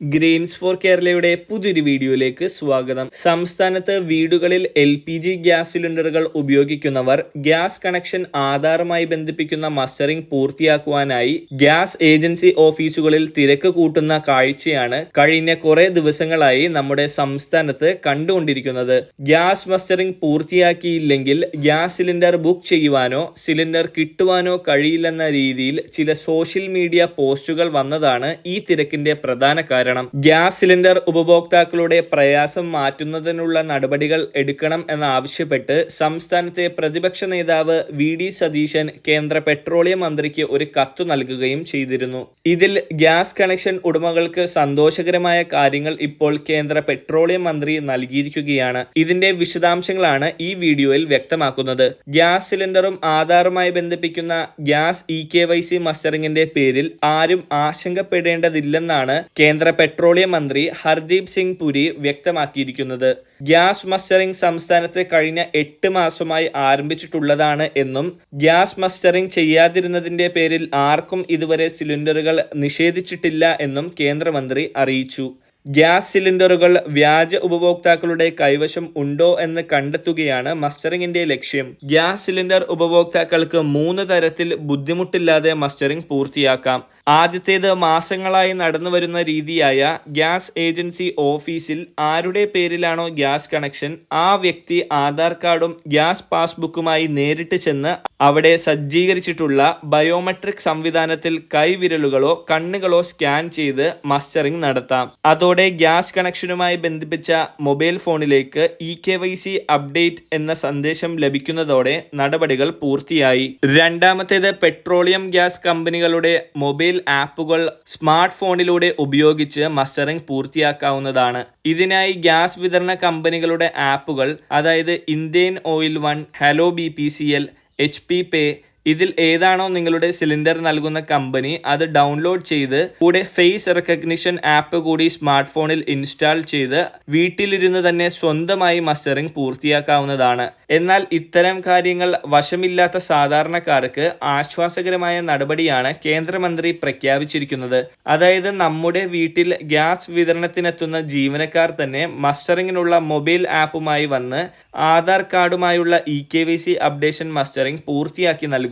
Grains four കേരളയുടെ പുതിയൊരു വീഡിയോയിലേക്ക് സ്വാഗതം. സംസ്ഥാനത്ത് വീടുകളിൽ എൽ പി ജി ഗ്യാസ് സിലിണ്ടറുകൾ ഉപയോഗിക്കുന്നവർ ഗ്യാസ് കണക്ഷൻ ആധാറുമായി ബന്ധിപ്പിക്കുന്ന മസ്റ്ററിംഗ് പൂർത്തിയാക്കുവാനായി ഗ്യാസ് ഏജൻസി ഓഫീസുകളിൽ തിരക്ക് കൂട്ടുന്ന കാഴ്ചയാണ് കഴിഞ്ഞ കുറെ ദിവസങ്ങളായി നമ്മുടെ സംസ്ഥാനത്ത് കണ്ടുകൊണ്ടിരിക്കുന്നത്. ഗ്യാസ് മസ്റ്ററിംഗ് പൂർത്തിയാക്കിയില്ലെങ്കിൽ ഗ്യാസ് സിലിണ്ടർ ബുക്ക് ചെയ്യുവാനോ സിലിണ്ടർ കിട്ടുവാനോ കഴിയില്ലെന്ന രീതിയിൽ ചില സോഷ്യൽ മീഡിയ പോസ്റ്റുകൾ വന്നതാണ് ഈ തിരക്കിന്റെ പ്രധാന കാരണം. ഗ്യാസ് സിലിണ്ടർ ഉപഭോക്താക്കളുടെ പ്രയാസം മാറ്റുന്നതിനുള്ള നടപടികൾ എടുക്കണം എന്നാവശ്യപ്പെട്ട് സംസ്ഥാനത്തെ പ്രതിപക്ഷ നേതാവ് വി ഡി സതീശൻ കേന്ദ്ര പെട്രോളിയം മന്ത്രിക്ക് ഒരു കത്ത് നൽകുകയും ചെയ്തിരുന്നു. ഇതിൽ ഗ്യാസ് കണക്ഷൻ ഉടമകൾക്ക് സന്തോഷകരമായ കാര്യങ്ങൾ ഇപ്പോൾ കേന്ദ്ര പെട്രോളിയം മന്ത്രി നൽകിയിരിക്കുകയാണ്. ഇതിന്റെ വിശദാംശങ്ങളാണ് ഈ വീഡിയോയിൽ വ്യക്തമാക്കുന്നത്. ഗ്യാസ് സിലിണ്ടറും ആധാറുമായി ബന്ധിപ്പിക്കുന്ന gas E K Y C മസ്റ്ററിംഗിന്റെ പേരിൽ ആരും ആശങ്കപ്പെടേണ്ടതില്ലെന്നാണ് കേന്ദ്ര പെട്രോളിയം മന്ത്രി ഹർദീപ് സിംഗ് പുരി വ്യക്തമാക്കിയിരിക്കുന്നത്. ഗ്യാസ് മസ്റ്ററിംഗ് സംസ്ഥാനത്ത് കഴിഞ്ഞ എട്ട് മാസമായി ആരംഭിച്ചിട്ടുള്ളതാണ് എന്നും ഗ്യാസ് മസ്റ്ററിംഗ് ചെയ്യാതിരുന്നതിന്റെ പേരിൽ ആർക്കും ഇതുവരെ സിലിണ്ടറുകൾ നിഷേധിച്ചിട്ടില്ല എന്നും കേന്ദ്രമന്ത്രി അറിയിച്ചു. ഗ്യാസ് സിലിണ്ടറുകൾ വ്യാജ ഉപഭോക്താക്കളുടെ കൈവശം ഉണ്ടോ എന്ന് കണ്ടെത്തുകയാണ് മസ്റ്ററിംഗിന്റെ ലക്ഷ്യം. ഗ്യാസ് സിലിണ്ടർ ഉപഭോക്താക്കൾക്ക് മൂന്ന് തരത്തിൽ ബുദ്ധിമുട്ടില്ലാതെ മസ്റ്ററിംഗ് പൂർത്തിയാക്കാം. ആദ്യത്തേത് മാസങ്ങളായി നടന്നു വരുന്ന രീതിയായ ഗ്യാസ് ഏജൻസി ഓഫീസിൽ ആരുടെ പേരിലാണോ ഗ്യാസ് കണക്ഷൻ ആ വ്യക്തി ആധാർ കാർഡും ഗ്യാസ് പാസ്ബുക്കുമായി നേരിട്ട് ചെന്ന് അവിടെ സജ്ജീകരിച്ചിട്ടുള്ള ബയോമെട്രിക് സംവിധാനത്തിൽ കൈവിരലുകളോ കണ്ണുകളോ സ്കാൻ ചെയ്ത് മസ്റ്ററിംഗ് നടത്താം. അതോടെ ഗ്യാസ് കണക്ഷനുമായി ബന്ധിപ്പിച്ച മൊബൈൽ ഫോണിലേക്ക് E K Y C update എന്ന സന്ദേശം ലഭിക്കുന്നതോടെ നടപടികൾ പൂർത്തിയായി. രണ്ടാമത്തേത് പെട്രോളിയം ഗ്യാസ് കമ്പനികളുടെ മൊബൈൽ ആപ്പുകൾ സ്മാർട്ട് ഫോണിലൂടെ ഉപയോഗിച്ച് മസ്റ്ററിംഗ് പൂർത്തിയാക്കാവുന്നതാണ്. ഇതിനായി ഗ്യാസ് വിതരണ കമ്പനികളുടെ ആപ്പുകൾ അതായത് Indian oil one hello B P C L H P pay ഇതിൽ ഏതാണോ നിങ്ങളുടെ സിലിണ്ടർ നൽകുന്ന കമ്പനി അത് ഡൗൺലോഡ് ചെയ്ത് കൂടെ ഫേസ് റെക്കഗ്നിഷൻ ആപ്പ് കൂടി സ്മാർട്ട് ഫോണിൽ ഇൻസ്റ്റാൾ ചെയ്ത് വീട്ടിലിരുന്ന് തന്നെ സ്വന്തമായി മസ്റ്ററിംഗ് പൂർത്തിയാക്കാവുന്നതാണ്. എന്നാൽ ഇത്തരം കാര്യങ്ങൾ വശമില്ലാത്ത സാധാരണക്കാർക്ക് ആശ്വാസകരമായ നടപടിയാണ് കേന്ദ്രമന്ത്രി പ്രഖ്യാപിച്ചിരിക്കുന്നത്. അതായത് നമ്മുടെ വീട്ടിൽ ഗ്യാസ് വിതരണത്തിനെത്തുന്ന ജീവനക്കാർ തന്നെ മസ്റ്ററിങ്ങിനുള്ള മൊബൈൽ ആപ്പുമായി വന്ന് Aadhaar കാർഡുമായുള്ള E K V C updation mustering പൂർത്തിയാക്കി നൽകും.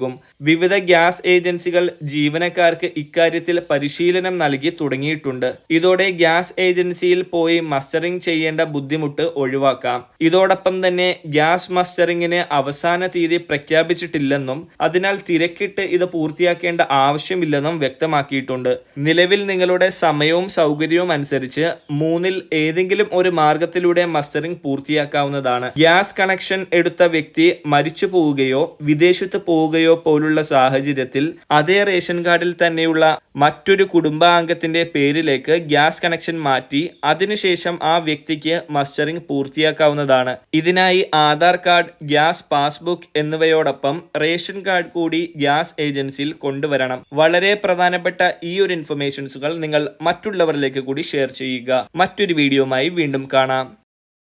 വിവിധ ഗ്യാസ് ഏജൻസികൾ ജീവനക്കാർക്ക് ഇക്കാര്യത്തിൽ പരിശീലനം നൽകി തുടങ്ങിയിട്ടുണ്ട്. ഇതോടെ ഗ്യാസ് ഏജൻസിയിൽ പോയി മസ്റ്ററിംഗ് ചെയ്യേണ്ട ബുദ്ധിമുട്ട് ഒഴിവാക്കാം. ഇതോടൊപ്പം തന്നെ ഗ്യാസ് മസ്റ്ററിംഗിന് അവസാന തീയതി പ്രഖ്യാപിച്ചിട്ടില്ലെന്നും അതിനാൽ തിരക്കിട്ട് ഇത് പൂർത്തിയാക്കേണ്ട ആവശ്യമില്ലെന്നും വ്യക്തമാക്കിയിട്ടുണ്ട്. നിലവിൽ നിങ്ങളുടെ സമയവും സൗകര്യവും അനുസരിച്ച് മൂന്നിൽ ഏതെങ്കിലും ഒരു മാർഗത്തിലൂടെ മസ്റ്ററിംഗ് പൂർത്തിയാക്കാവുന്നതാണ്. ഗ്യാസ് കണക്ഷൻ എടുത്ത വ്യക്തി മരിച്ചു പോവുകയോ വിദേശത്ത് പോവുകയോ പോലുള്ള സാഹചര്യത്തിൽ അതേ റേഷൻ കാർഡിൽ തന്നെയുള്ള മറ്റൊരു കുടുംബാംഗത്തിന്റെ പേരിലേക്ക് ഗ്യാസ് കണക്ഷൻ മാറ്റി അതിനുശേഷം ആ വ്യക്തിക്ക് മസ്റ്ററിംഗ് പൂർത്തിയാക്കാവുന്നതാണ്. ഇതിനായി ആധാർ കാർഡ് ഗ്യാസ് പാസ്ബുക്ക് എന്നിവയോടൊപ്പം റേഷൻ കാർഡ് കൂടി ഗ്യാസ് ഏജൻസിയിൽ കൊണ്ടുവരണം. വളരെ പ്രധാനപ്പെട്ട ഈ ഒരു ഇൻഫർമേഷൻസുകൾ നിങ്ങൾ മറ്റുള്ളവരിലേക്ക് കൂടി ഷെയർ ചെയ്യുക. മറ്റൊരു വീഡിയോയുമായി വീണ്ടും കാണാം.